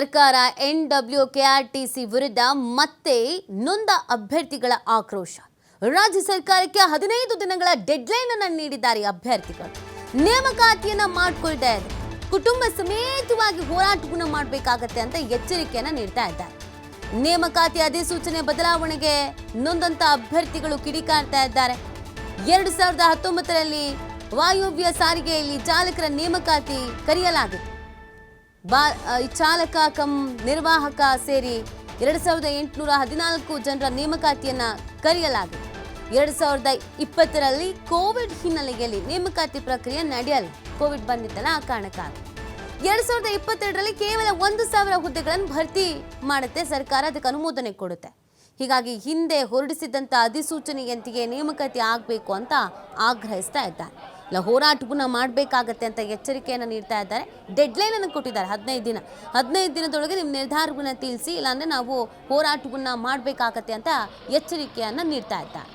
ಸರ್ಕಾರ, N W ಕೆಆರ್ಟಿಸಿ ವಿರುದ್ಧ ಮತ್ತೆ ನೊಂದ ಅಭ್ಯರ್ಥಿಗಳ ಆಕ್ರೋಶ. ರಾಜ್ಯ ಸರ್ಕಾರಕ್ಕೆ ಹದಿನೈದು ದಿನಗಳ ಡೆಡ್ಲೈನ್ ಅನ್ನು ನೀಡಿದ್ದಾರೆ ಅಭ್ಯರ್ಥಿಗಳು. ನೇಮಕಾತಿಯನ್ನ ಮಾಡಿಕೊಳ್ತಾ ಇದೆ ಕುಟುಂಬ ಸಮೇತವಾಗಿ ಹೋರಾಟವನ್ನು ಮಾಡಬೇಕಾಗತ್ತೆ ಅಂತ ಎಚ್ಚರಿಕೆಯನ್ನ ನೀಡ್ತಾ ಇದ್ದಾರೆ. ನೇಮಕಾತಿ ಅಧಿಸೂಚನೆ ಬದಲಾವಣೆಗೆ ನೊಂದಂತ ಅಭ್ಯರ್ಥಿಗಳು ಕಿಡಿಕಾರ್ತಾ ಇದ್ದಾರೆ. ಎರಡು ಸಾವಿರದ ಹತ್ತೊಂಬತ್ತರಲ್ಲಿ ವಾಯುವ್ಯ ಸಾರಿಗೆಯಲ್ಲಿ ಚಾಲಕರ ನೇಮಕಾತಿ ಕರೆಯಲಾಗಿತ್ತು. ಬಾ ಚಾಲಕ ಕಂ ನಿರ್ವಾಹಕ ಸೇರಿ ಎರಡು ಸಾವಿರದ ಎಂಟುನೂರ ಹದಿನಾಲ್ಕು ಜನರ ನೇಮಕಾತಿಯನ್ನ ಕರೆಯಲಾಗಿದೆ. ಎರಡು ಸಾವಿರದ ಇಪ್ಪತ್ತರಲ್ಲಿ ಕೋವಿಡ್ ಹಿನ್ನೆಲೆಯಲ್ಲಿ ನೇಮಕಾತಿ ಪ್ರಕ್ರಿಯೆ ನಡೆಯಲ್ಲ ಕೋವಿಡ್ ಬಂದಿತ್ತಲ್ಲ ಆ ಕಾರಣಕ್ಕಾಗಿ. ಎರಡು ಸಾವಿರದ ಇಪ್ಪತ್ತೆರಡರಲ್ಲಿ ಕೇವಲ ಒಂದು ಸಾವಿರ ಹುದ್ದೆಗಳನ್ನು ಭರ್ತಿ ಮಾಡುತ್ತೆ ಸರ್ಕಾರ, ಅದಕ್ಕೆ ಅನುಮೋದನೆ ಕೊಡುತ್ತೆ. ಹೀಗಾಗಿ ಹಿಂದೆ ಹೊರಡಿಸಿದಂಥ ಅಧಿಸೂಚನೆಯಂತೆಯೇ ನೇಮಕಾತಿ ಆಗಬೇಕು ಅಂತ ಆಗ್ರಹಿಸ್ತಾ ಇದ್ದಾರೆ. ಹೋರಾಟವನ್ನ ಮಾಡಬೇಕಾಗತ್ತೆ ಅಂತ ಎಚ್ಚರಿಕೆಯನ್ನು ನೀಡ್ತಾ ಇದ್ದಾರೆ. ಡೆಡ್ಲೈನ್ ಅನ್ನು ಕೊಟ್ಟಿದ್ದಾರೆ ಹದಿನೈದು ದಿನ. ಹದಿನೈದು ದಿನದೊಳಗೆ ನಿಮ್ಮ ನಿರ್ಧಾರವನ್ನು ತಿಳಿಸಿ ಇಲ್ಲಾಂದರೆ ನಾವು ಹೋರಾಟವನ್ನು ಮಾಡಬೇಕಾಗತ್ತೆ ಅಂತ ಎಚ್ಚರಿಕೆಯನ್ನು ನೀಡ್ತಾ ಇದ್ದಾರೆ.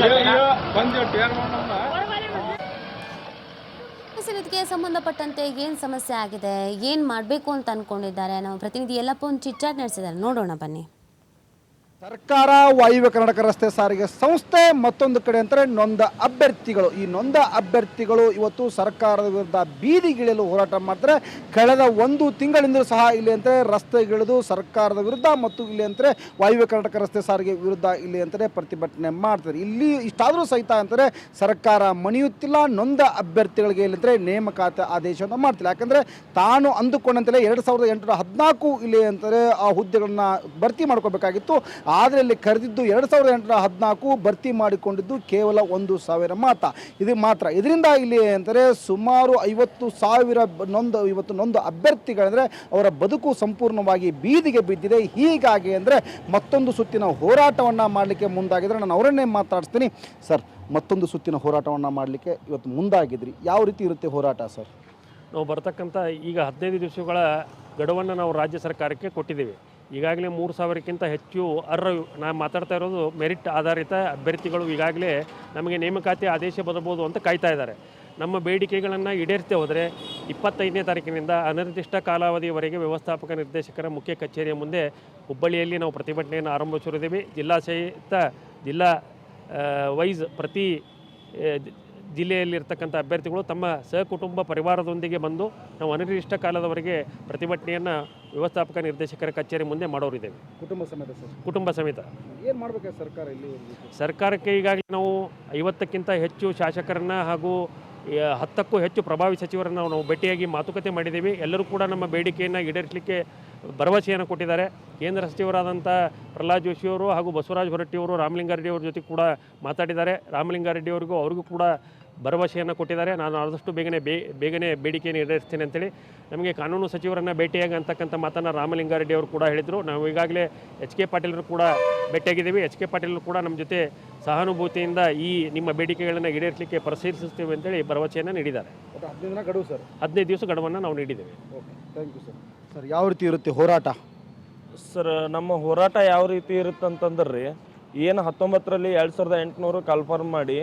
ಸರ್, ಇದಕ್ಕೆ ಸಂಬಂಧಪಟ್ಟಂತೆ ಏನು ಸಮಸ್ಯೆ ಆಗಿದೆ? ಏನು ಮಾಡಬೇಕು ಅಂತ ಅನ್ಕೊಂಡಿದ್ದಾರೆ? ನಮ್ಮ ಪ್ರತಿನಿಧಿ ಎಲ್ಲಪ್ಪ ಒಂದು ಚಿಟ್ಚಾಟ್ ನಡೆಸಿದ್ದಾರೆ. ನೋಡೋಣ ಬನ್ನಿ. ಸರ್ಕಾರ ವಾಯುವ್ಯ ಕರ್ನಾಟಕ ರಸ್ತೆ ಸಾರಿಗೆ ಸಂಸ್ಥೆ ಮತ್ತೊಂದು ಕಡೆ ಅಂತಾರೆ ನೊಂದ ಅಭ್ಯರ್ಥಿಗಳು. ಈ ನೊಂದ ಅಭ್ಯರ್ಥಿಗಳು ಇವತ್ತು ಸರ್ಕಾರದ ವಿರುದ್ಧ ಬೀದಿಗಿಳಿಯಲು ಹೋರಾಟ ಮಾಡ್ತಾರೆ. ಕಳೆದ ಒಂದು ತಿಂಗಳಿಂದಲೂ ಸಹ ಇಲ್ಲಿ ಅಂತಾರೆ ರಸ್ತೆಗಿಳಿದು ಸರ್ಕಾರದ ವಿರುದ್ಧ ಮತ್ತು ಇಲ್ಲಿ ಅಂತಾರೆ ವಾಯುವ್ಯ ಕರ್ನಾಟಕ ರಸ್ತೆ ಸಾರಿಗೆ ವಿರುದ್ಧ ಇಲ್ಲಿ ಅಂತಾರೆ ಪ್ರತಿಭಟನೆ ಮಾಡ್ತಾರೆ. ಇಲ್ಲಿ ಇಷ್ಟಾದರೂ ಸಹಿತ ಅಂತಾರೆ ಸರ್ಕಾರ ಮಣಿಯುತ್ತಿಲ್ಲ. ನೊಂದ ಅಭ್ಯರ್ಥಿಗಳಿಗೆ ಇಲ್ಲಿ ಅಂದರೆ ನೇಮಕಾತಿ ಆದೇಶವನ್ನು ಮಾಡ್ತಿಲ್ಲ. ಯಾಕಂದರೆ ತಾನು ಅಂದುಕೊಂಡಂತೆಯೇ ಎರಡು ಸಾವಿರದ ಎಂಟುನೂರ ಹದಿನಾಲ್ಕು ಇಲ್ಲಿ ಅಂತಾರೆ ಆ ಹುದ್ದೆಗಳನ್ನು ಭರ್ತಿ ಮಾಡ್ಕೋಬೇಕಾಗಿತ್ತು ಆದರೆ ಇಲ್ಲಿ ಕರೆದಿದ್ದು ಎರಡು ಸಾವಿರದ ಎಂಟುನೂರ ಹದಿನಾಲ್ಕು ಭರ್ತಿ ಮಾಡಿಕೊಂಡಿದ್ದು ಕೇವಲ ಒಂದು ಸಾವಿರ ಮಾತ್ರ. ಇದು ಮಾತ್ರ. ಇದರಿಂದ ಇಲ್ಲಿ ಅಂದರೆ ಸುಮಾರು ಐವತ್ತು ಸಾವಿರ ನೊಂದು ಇವತ್ತು ನೊಂದು ಅಭ್ಯರ್ಥಿಗಳಂದರೆ ಅವರ ಬದುಕು ಸಂಪೂರ್ಣವಾಗಿ ಬೀದಿಗೆ ಬಿದ್ದಿದೆ. ಹೀಗಾಗಿ ಅಂದರೆ ಮತ್ತೊಂದು ಸುತ್ತಿನ ಹೋರಾಟವನ್ನು ಮಾಡಲಿಕ್ಕೆ ಮುಂದಾಗಿದ್ರೆ ನಾನು ಅವರನ್ನೇ ಮಾತಾಡಿಸ್ತೀನಿ. ಸರ್, ಮತ್ತೊಂದು ಸುತ್ತಿನ ಹೋರಾಟವನ್ನು ಮಾಡಲಿಕ್ಕೆ ಇವತ್ತು ಮುಂದಾಗಿದ್ರಿ. ಯಾವ ರೀತಿ ಇರುತ್ತೆ ಹೋರಾಟ ಸರ್? ನಾವು ಬರ್ತಕ್ಕಂಥ ಈಗ ಹದಿನೈದು ದಿವಸಗಳ ಗಡುವನ್ನು ನಾವು ರಾಜ್ಯ ಸರ್ಕಾರಕ್ಕೆ ಕೊಟ್ಟಿದ್ದೀವಿ. ಈಗಾಗಲೇ ಮೂರು ಸಾವಿರಕ್ಕಿಂತ ಹೆಚ್ಚು ಅರ್ಹ ನಾನು ಮಾತಾಡ್ತಾ ಇರೋದು ಮೆರಿಟ್ ಆಧಾರಿತ ಅಭ್ಯರ್ಥಿಗಳು ಈಗಾಗಲೇ ನಮಗೆ ನೇಮಕಾತಿ ಆದೇಶ ಬರಬಹುದು ಅಂತ ಕಾಯ್ತಾ ಇದ್ದಾರೆ. ನಮ್ಮ ಬೇಡಿಕೆಗಳನ್ನು ಈಡೇರಿಸದೆ ಹೋದರೆ ಇಪ್ಪತ್ತೈದನೇ ತಾರೀಕಿನಿಂದ ಅನಿರ್ದಿಷ್ಟ ಕಾಲಾವಧಿಯವರೆಗೆ ವ್ಯವಸ್ಥಾಪಕ ನಿರ್ದೇಶಕರ ಮುಖ್ಯ ಕಚೇರಿಯ ಮುಂದೆ ಹುಬ್ಬಳ್ಳಿಯಲ್ಲಿ ನಾವು ಪ್ರತಿಭಟನೆಯನ್ನು ಆರಂಭಿಸಿರುತ್ತೇವೆ ಜಿಲ್ಲಾ ಸಹಿತ ಜಿಲ್ಲಾ ವೈಸ್ ಪ್ರತಿ ಜಿಲ್ಲೆಯಲ್ಲಿರ್ತಕ್ಕಂಥ ಅಭ್ಯರ್ಥಿಗಳು ತಮ್ಮ ಸಹಕುಟುಂಬ ಪರಿವಾರದೊಂದಿಗೆ ಬಂದು ನಾವು ಅನಿರ್ದಿಷ್ಟ ಕಾಲದವರೆಗೆ ಪ್ರತಿಭಟನೆಯನ್ನು ವ್ಯವಸ್ಥಾಪಕ ನಿರ್ದೇಶಕರ ಕಚೇರಿ ಮುಂದೆ ಮಾಡೋರಿದ್ದೇವೆ. ಕುಟುಂಬ ಸಮೇತ ಸರ್? ಕುಟುಂಬ ಸಮೇತ. ಏನು ಮಾಡಬೇಕು ಸರ್ಕಾರ ಇಲ್ಲಿ? ಸರ್ಕಾರಕ್ಕೆ ಈಗಾಗಲೇ ನಾವು ಐವತ್ತಕ್ಕಿಂತ ಹೆಚ್ಚು ಶಾಸಕರನ್ನ ಹಾಗೂ ಹತ್ತಕ್ಕೂ ಹೆಚ್ಚು ಪ್ರಭಾವಿ ಸಚಿವರನ್ನು ನಾವು ಭೇಟಿಯಾಗಿ ಮಾತುಕತೆ ಮಾಡಿದ್ದೀವಿ. ಎಲ್ಲರೂ ಕೂಡ ನಮ್ಮ ಬೇಡಿಕೆಯನ್ನು ಈಡೇರಿಸಲಿಕ್ಕೆ ಭರವಸೆಯನ್ನು ಕೊಟ್ಟಿದ್ದಾರೆ. ಕೇಂದ್ರ ಸಚಿವರಾದಂಥ ಪ್ರಹ್ಲಾದ್ ಜೋಶಿಯವರು ಹಾಗೂ ಬಸವರಾಜ ಹೊರಟ್ಟಿಯವರು ರಾಮಲಿಂಗಾರೆಡ್ಡಿಯವ್ರ ಜೊತೆ ಕೂಡ ಮಾತಾಡಿದ್ದಾರೆ. ರಾಮಲಿಂಗಾರೆಡ್ಡಿ ಅವರಿಗೂ ಅವ್ರಿಗೂ ಕೂಡ ಭರವಸೆಯನ್ನು ಕೊಟ್ಟಿದ್ದಾರೆ. ನಾನು ಆದಷ್ಟು ಬೇಗನೆ ಬೇ ಬೇಗನೆ ಬೇಡಿಕೆಯನ್ನು ಈಡೇರಿಸ್ತೇನೆ ಅಂತೇಳಿ ನಮಗೆ ಕಾನೂನು ಸಚಿವರನ್ನು ಭೇಟಿಯಾಗಿ ಅಂತಕ್ಕಂಥ ಮಾತನ್ನು ರಾಮಲಿಂಗಾರೆಡ್ಡಿ ಅವರು ಕೂಡ ಹೇಳಿದರು. ನಾವು ಈಗಾಗಲೇ ಎಚ್ ಕೆ ಪಾಟೀಲರು ಕೂಡ ಭೇಟಿಯಾಗಿದ್ದೀವಿ. ಎಚ್ ಕೆ ಪಾಟೀಲರು ಕೂಡ ನಮ್ಮ ಜೊತೆ ಸಹಾನುಭೂತಿಯಿಂದ ಈ ನಿಮ್ಮ ಬೇಡಿಕೆಗಳನ್ನು ಈಡೇರಿಸಲಿಕ್ಕೆ ಪರಿಶೀಲಿಸುತ್ತೇವೆ ಅಂತೇಳಿ ಭರವಸೆಯನ್ನು ನೀಡಿದ್ದಾರೆ. ಹದಿನೈದು ದಿನ ಗಡುವು ಸರ್. ಹದಿನೈದು ದಿವಸ ಗಡುವನ್ನು ನಾವು ನೀಡಿದ್ದೇವೆ. Okay thank you sir. Sir ಯಾವ ರೀತಿ ಇರುತ್ತೆ ಹೋರಾಟ? ಸರ್ ನಮ್ಮ ಹೋರಾಟ ಯಾವ ರೀತಿ ಇರುತ್ತೆ ಅಂತಂದ್ರೆ ರೀ ಏನು ಹತ್ತೊಂಬತ್ತರಲ್ಲಿ ಎರಡು ಸಾವಿರದ ಎಂಟುನೂರು ಕನ್ಫರ್ಮ್ ಮಾಡಿ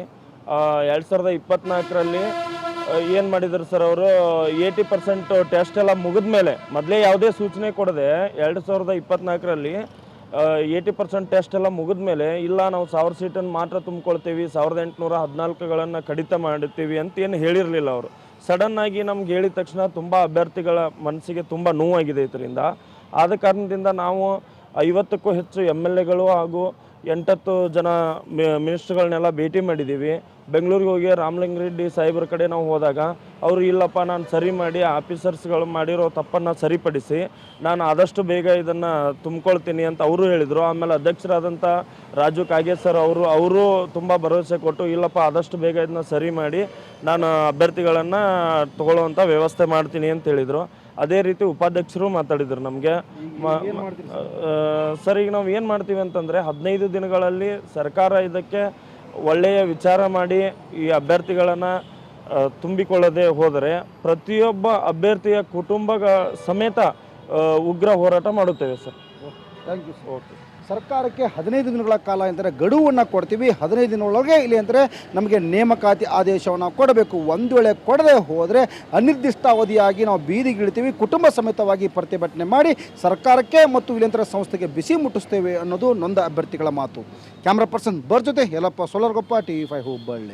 ಎರಡು ಸಾವಿರದ ಇಪ್ಪತ್ನಾಲ್ಕರಲ್ಲಿ ಏನು ಮಾಡಿದ್ರು ಸರ್ ಅವರು? ಏಯ್ಟಿ ಪರ್ಸೆಂಟ್ ಟೆಸ್ಟ್ ಎಲ್ಲ ಮುಗಿದ ಮೇಲೆ, ಮೊದಲೇ ಯಾವುದೇ ಸೂಚನೆ ಕೊಡದೆ ಎರಡು ಸಾವಿರದ ಇಪ್ಪತ್ನಾಲ್ಕರಲ್ಲಿ ಏಯ್ಟಿ ಪರ್ಸೆಂಟ್ ಟೆಸ್ಟ್ ಎಲ್ಲ ಮುಗಿದ ಮೇಲೆ, ಇಲ್ಲ ನಾವು ಸಾವಿರ ಸೀಟನ್ನು ಮಾತ್ರ ತುಂಬಿಕೊಳ್ತೀವಿ, ಸಾವಿರದ ಎಂಟುನೂರ ಹದಿನಾಲ್ಕುಗಳನ್ನು ಕಡಿತ ಮಾಡುತ್ತೀವಿ ಅಂತ ಏನು ಹೇಳಿರಲಿಲ್ಲ ಅವರು. ಸಡನ್ ಆಗಿ ನಮ್ಗೆ ಹೇಳಿದ ತಕ್ಷಣ ತುಂಬ ಅಭ್ಯರ್ಥಿಗಳ ಮನಸ್ಸಿಗೆ ತುಂಬ ನೋವಾಗಿದೆ ಇದರಿಂದ. ಆದ ಕಾರಣದಿಂದ ನಾವು ಐವತ್ತಕ್ಕೂ ಹೆಚ್ಚು ಎಂ ಎಲ್ ಎಗಳು ಹಾಗೂ ಎಂಟತ್ತು ಜನ ಮಿನಿಸ್ಟ್ರ್ಗಳನ್ನೆಲ್ಲ ಭೇಟಿ ಮಾಡಿದ್ದೀವಿ. ಬೆಂಗಳೂರಿಗೆ ಹೋಗಿ ರಾಮಲಿಂಗ ರೆಡ್ಡಿ ಸಾಹೇಬ್ರ ಕಡೆ ನಾವು ಹೋದಾಗ, ಅವರು ಇಲ್ಲಪ್ಪ, ನಾನು ಸರಿ ಮಾಡಿ ಆಫೀಸರ್ಸ್ಗಳು ಮಾಡಿರೋ ತಪ್ಪನ್ನು ಸರಿಪಡಿಸಿ, ನಾನು ಆದಷ್ಟು ಬೇಗ ಇದನ್ನು ತುಂಬಿಕೊಳ್ತೀನಿ ಅಂತ ಅವರು ಹೇಳಿದರು. ಆಮೇಲೆ ಅಧ್ಯಕ್ಷರಾದಂಥ ರಾಜು ಕಾಗೇಶ್ ಸರ್ ಅವರು ಅವರು ತುಂಬ ಭರವಸೆ ಕೊಟ್ಟು, ಇಲ್ಲಪ್ಪ, ಆದಷ್ಟು ಬೇಗ ಇದನ್ನ ಸರಿ ಮಾಡಿ, ನಾನು ಅಭ್ಯರ್ಥಿಗಳನ್ನು ತಗೊಳ್ಳುವಂಥ ವ್ಯವಸ್ಥೆ ಮಾಡ್ತೀನಿ ಅಂತ ಹೇಳಿದರು. ಅದೇ ರೀತಿ ಉಪಾಧ್ಯಕ್ಷರು ಮಾತಾಡಿದರು ನಮಗೆ. ಸರ್? ಈಗ ನಾವು ಏನು ಮಾಡ್ತೀವಿ ಅಂತಂದರೆ ಹದಿನೈದು ದಿನಗಳಲ್ಲಿ ಸರ್ಕಾರ ಇದಕ್ಕೆ ಒಳ್ಳೆಯ ವಿಚಾರ ಮಾಡಿ ಈ ಅಭ್ಯರ್ಥಿಗಳನ್ನು ತುಂಬಿಕೊಳ್ಳದೆ ಹೋದರೆ ಪ್ರತಿಯೊಬ್ಬ ಅಭ್ಯರ್ಥಿಯ ಕುಟುಂಬ ಸಮೇತ ಉಗ್ರ ಹೋರಾಟ ಮಾಡುತ್ತೇವೆ ಸರ್. ಥ್ಯಾಂಕ್ ಯು ಓಕೆ ಸರ್ಕಾರಕ್ಕೆ ಹದಿನೈದು ದಿನಗಳ ಕಾಲ ಎಂದರೆ ಗಡುವನ್ನು ಕೊಡ್ತೀವಿ. ಹದಿನೈದು ದಿನಗಳೊಳಗೆ ಇಲ್ಲಿ ಅಂದರೆ ನಮಗೆ ನೇಮಕಾತಿ ಆದೇಶವನ್ನು ಕೊಡಬೇಕು. ಒಂದು ವೇಳೆ ಕೊಡದೆ ಹೋದರೆ ಅನಿರ್ದಿಷ್ಟಾವಧಿಯಾಗಿ ನಾವು ಬೀದಿಗಿಳಿತೀವಿ ಕುಟುಂಬ ಸಮೇತವಾಗಿ ಪ್ರತಿಭಟನೆ ಮಾಡಿ ಸರ್ಕಾರಕ್ಕೆ ಮತ್ತು ಇಲ್ಲಿಂತರ ಸಂಸ್ಥೆಗೆ ಬಿಸಿ ಮುಟ್ಟಿಸ್ತೇವೆ ಅನ್ನೋದು ನೊಂದ ಅಭ್ಯರ್ಥಿಗಳ ಮಾತು. ಕ್ಯಾಮ್ರಾ ಪರ್ಸನ್ ಬರ್ ಜೊತೆ Yalappa Solargoppa T V five Hubballi